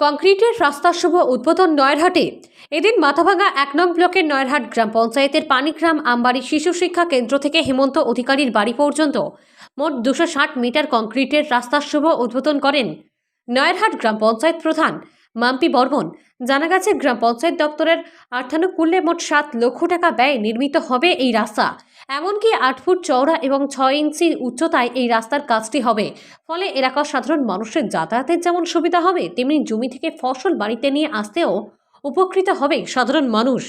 কংক্রিটের রাস্তা শুভ উদ্বোধন নয়ারহাটে। এদিন মাথাভাঙা এক নং ব্লকের নয়ারহাট গ্রাম পঞ্চায়েতের পানিগ্রাম আমবাড়ি শিশু শিক্ষা কেন্দ্র থেকে হেমন্ত অধিকারীর বাড়ি পর্যন্ত মোট দুশো ষাট মিটার কংক্রিটের রাস্তার শুভ উদ্বোধন করেন নয়ারহাট গ্রাম পঞ্চায়েত প্রধান মাম্পি বর্মন। জানা গেছে, গ্রাম পঞ্চায়েত দপ্তরের অর্থানুকূল্যে মোট সাত লক্ষ টাকা ব্যয় নির্মিত হবে এই রাস্তা। এমনকি আট ফুট চওড়া এবং ছয় ইঞ্চি উচ্চতায় এই রাস্তার কাজটি হবে। ফলে এলাকার সাধারণ মানুষের যাতায়াতের যেমন সুবিধা হবে তেমনি জমি থেকে ফসল বাড়িতে নিয়ে আসতেও উপকৃত হবে সাধারণ মানুষ।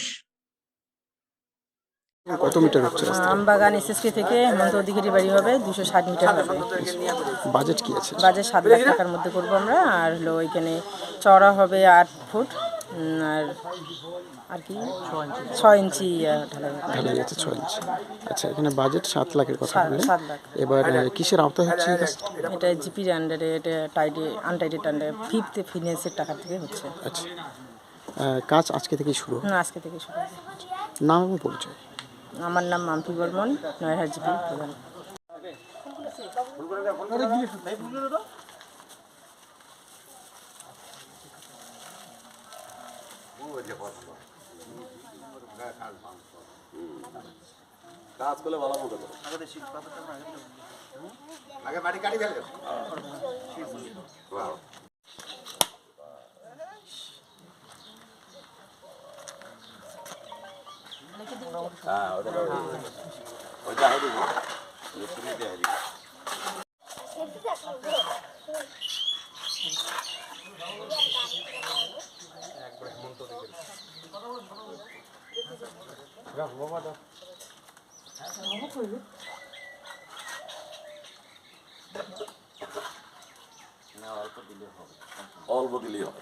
কত মিটার হচ্ছে রাস্তা? আমবাগান এসএসকে থেকে হেমন্ত অধিকারী বাড়ি হবে দুশো ষাট মিটার হবে। বাজেট কি আছে? বাজেট সাত লাখ টাকার মধ্যে করব আমরা আর হলো ওইখানে চড়া হবে আট ফুট। আর আর কি? ছয় ইঞ্চি। ঢালাই আছে। ছয় ইঞ্চি। আচ্ছা এখানে বাজেট সাত লাখের কথা সাত- বললেন। লাখ। এবার কিসের আওতায় হচ্ছে এটা জিপির আন্ডারে এটা টাইডে আনটাইডেড আন্ডারে ফিফথ ফিনান্সের টাকা থেকে হচ্ছে। আচ্ছা। কাজ আজকে থেকেই শুরু? হুম, আজকে থেকে শুরু। নাম এবং পরিচয়। আমার নাম মাম্পি বর্মন নয়হাট জিপি প্রধান। কাজ করলে ভালো মতো করো। আগে মাটি কাটি ফেলে। হ্যাঁ ওটা ওইটা হয়ে যাবে তুমি দেয় অল্প দিলেই হবে